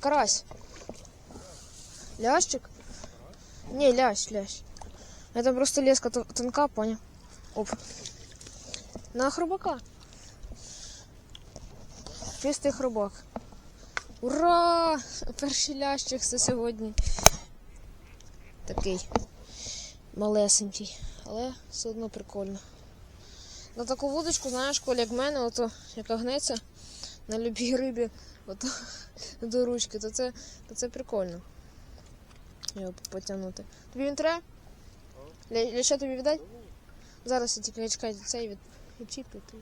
Карась. Лящик? Не, лящ, лящ. Это просто леска тонка, понял? Оп. На хробака. Чистий хробак. Ура! Перший лящик це сьогодні. Такий малесенький, але все одно прикольно. На таку вудочку, знаєш, Коля, як мене, ото яка гнеться на любій рибі ото, до ручки, то це, то це прикольно. Його потягнути. Тобі він треба? Ляща тобі віддать? Зараз я тільки чекайте цей від відчіпити.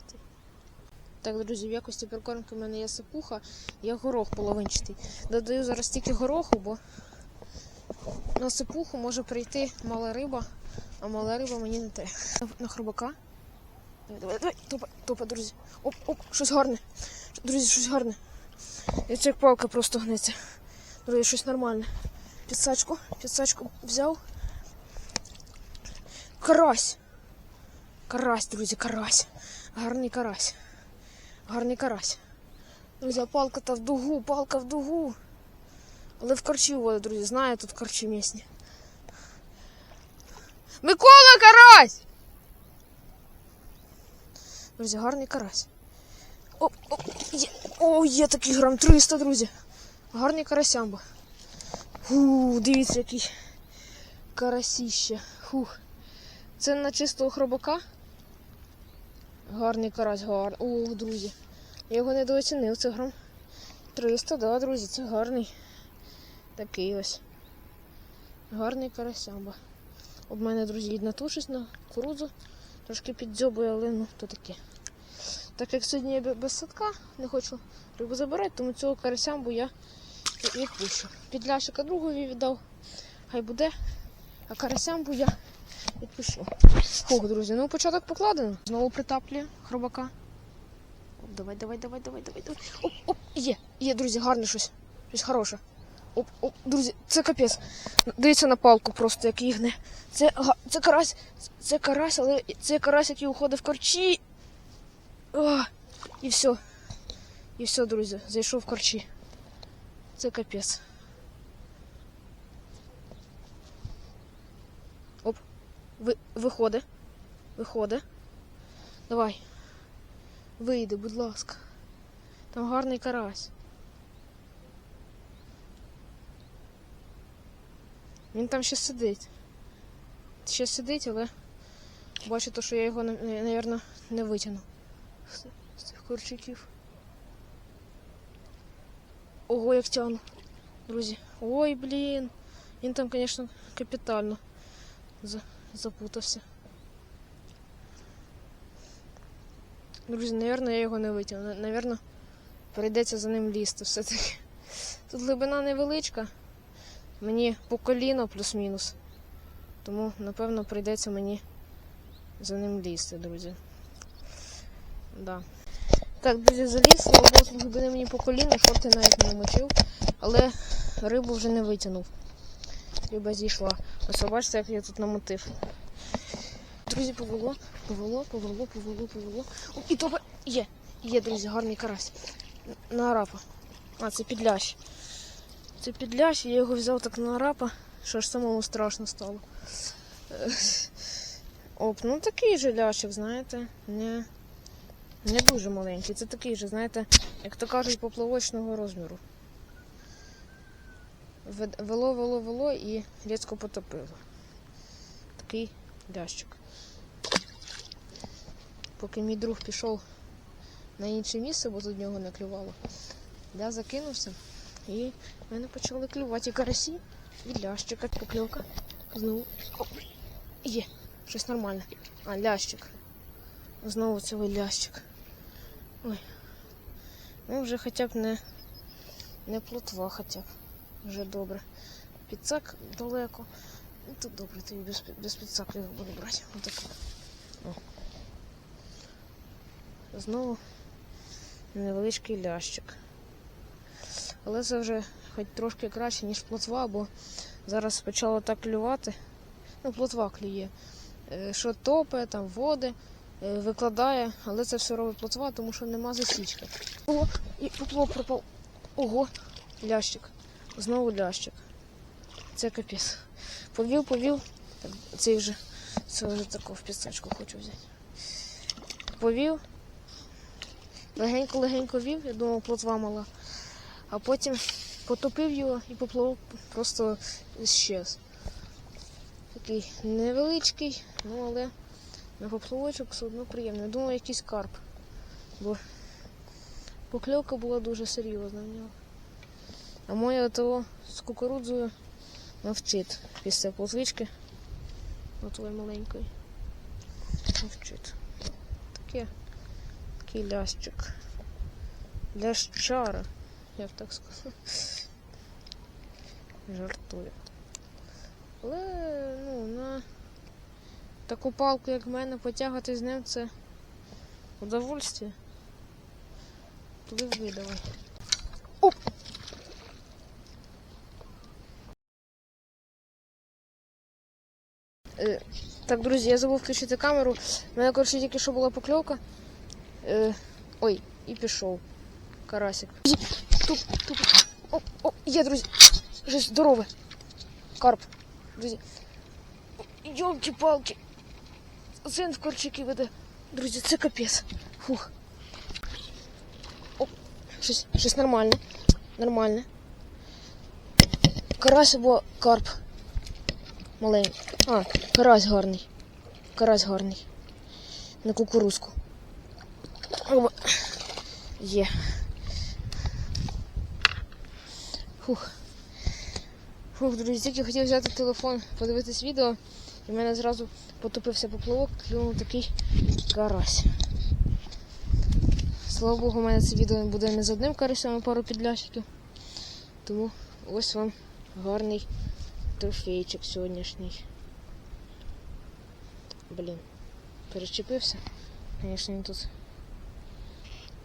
Так, друзі, в якості прикормки в мене є сипуха, є горох половинчатий. Додаю зараз тільки гороху, бо на сипуху може прийти мала риба, а мала риба мені не треба. На хробака. Давай, давай, топа, топа, друзі. Оп, оп, щось гарне. Друзі, щось гарне. І це палка просто гнеться. Друзі, щось нормальне. Підсачку, підсачку взяв. Карась. Карась, друзі, карась. Гарний карась. Гарний карась. Друзі, палка та в дугу, палка в дугу. Але в корчі воду, друзі, знаю, тут корчі місні. Микола карась! Друзі, гарний карась. О, о, є, о, є такий грам 300, друзі. Гарний карасямба. Фу, дивіться, який карасіще. Фух. Це на чистого хробака. Гарний карась, гарний. О, друзі. Я його недооцінив, це грам 300, да, друзі, це гарний. Такий ось. Гарний карасямба. Об мене, друзі, їдь натушись на кукурудзу. Трошки піддзьобує, але ну то таке. Так як сьогодні я без садка, не хочу рибу забирати, тому цього карасямбу я відпущу. Під ляшика другові віддав, хай буде, а карасямбу я відпущу. Фух, друзі, ну початок покладено. Знову притаплює хробака. Оп, давай, давай, давай, давай, давай, давай. Оп, оп, є, є, друзі, гарне щось. Щось хороше. Оп, оп, друзі, це капець. Дивіться на палку просто, як їгне. Це, це карась, це карась, але це карась, який уходить в корчі. О, і все. І все, друзі, зайшов в корчі. Це капець. Оп. Ви, виходи. Виходи. Давай. Вийди, будь ласка. Там гарний карась. Він там ще сидить. Ще сидить, але бачу, то, що я його, мабуть, не витягну з цих корчаків. Ого, як тяну, друзі. Ой, блін. Він там, звісно, капітально запутався. Друзі, мабуть, я його не витягну. Навірно, прийдеться за ним лізти все-таки. Тут глибина невеличка. Мені по коліно плюс-мінус. Тому, напевно, прийдеться мені за ним лізти, друзі. Да. Так, друзі, заліз, слава Богу, глибини мені по коліно, шорти навіть не намочив, але рибу вже не витягнув. Риба зійшла. Ось бачите, як я тут намотив. Друзі, повело, повело, повело, повело, повело. О, і то є, є, друзі, гарний карась. На арапа. А, це підлящ. Це підлящ, я його взяв так на арапа, що аж самому страшно стало. Е, Оп, ну такий же лящик, знаєте, не, не дуже маленький. Це такий же, знаєте, як то кажуть, поплавочного розміру. Вело, вело, вело і різко потопило. Такий лящик. Поки мій друг пішов на інше місце, бо тут нього не клювало, я закинувся і мене почали клювати карасі і лящика. Покльовка. Знову. О, є, щось нормальне. А, лящик. Знову цілий лящик. Ой. Ну, вже хоча б не, не плотва, хоча б. Вже добре. Підсак далеко. Ну, тут добре, тобі без, без підсаку його буду брати. Отако. Знову невеличкий лящик. Але це вже хоч трошки краще, ніж плотва, бо зараз почало так клювати. Ну, плотва клює. Е, Що топе, там води, е, викладає, але це все робить плотва, тому що нема засічки. Ого, і поплав пропав. Ого, лящик. Знову лящик. Це капець. Повів, повів. Так, цей вже, це вже таку в пісочку хочу взяти. Повів. Легенько-легенько вів, я думав, плотва мала. А потім потопив його і поплавок просто щез. Такий невеличкий, ну але на поплавочок все одно приємно. Я думав, якийсь карп. Бо покльовка була дуже серйозна в нього. А моя того з кукурудзою навчить після плотвички. Отої маленької. Навчить. Таке. Такий лящик. Лящара, я б так сказав. Жартую. Але ну, на таку палку, як в мене, потягати з ним це удовольствие. Давай. Оп! Е, Так, друзі, я забув включити камеру. У мене, коротше, тільки що була покльовка. Е, ой, і пішов. Карасик. Туп, туп. О, о, є, друзі. Вже здорове. Карп. Друзі. Йолки-палки. Зен в корчики веде. Друзі, це капець. Фух. О, щось, щось нормальне. Нормальне. Карась або карп. Маленький. А, карась гарний. Карась гарний. На кукурузку. Є. Фух. Фух, друзі, тільки хотів взяти телефон, подивитись відео, і в мене зразу потопився поплавок, клюнув такий карась. Слава Богу, у мене це відео буде не з одним карасем, а пару підлящиків. Тому ось вам гарний трофейчик сьогоднішній. Блін, перечепився. Звісно, він тут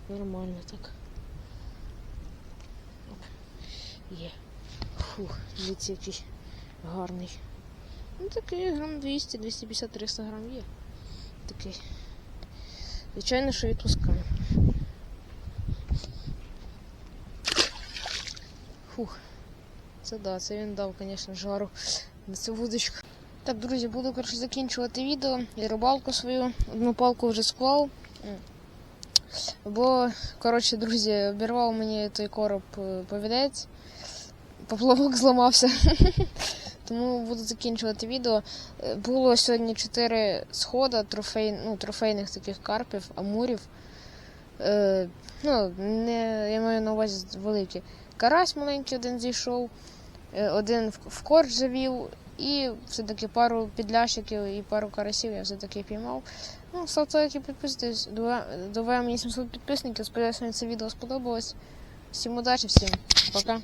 нормально так. Оп. Є. Фух, дивіться, який гарний. Ну такий грам 200, 250, 300 грам є. Такий. Звичайно, що відпускаємо. Фух. Це да, це він дав, звісно, жару на цю вудочку. Так, друзі, буду коротше, закінчувати відео і рибалку свою. Одну палку вже склав. Бо, коротше, друзі, обірвав мені той короб е, повідець. Поплавок зламався. Тому буду закінчувати відео. Е, Було сьогодні 4 схода трофей, ну, трофейних таких карпів, амурів. Е, ну, не, я маю на увазі великі. Карась маленький один зійшов, е, один в- в корч завів, і все-таки пару підлящиків і пару карасів я все-таки піймав. Ну, ставте лайки, підписуйтесь. Доведе мені 700 підписників. Сподіваюся, вам це відео сподобалось. Всім удачі, всім пока.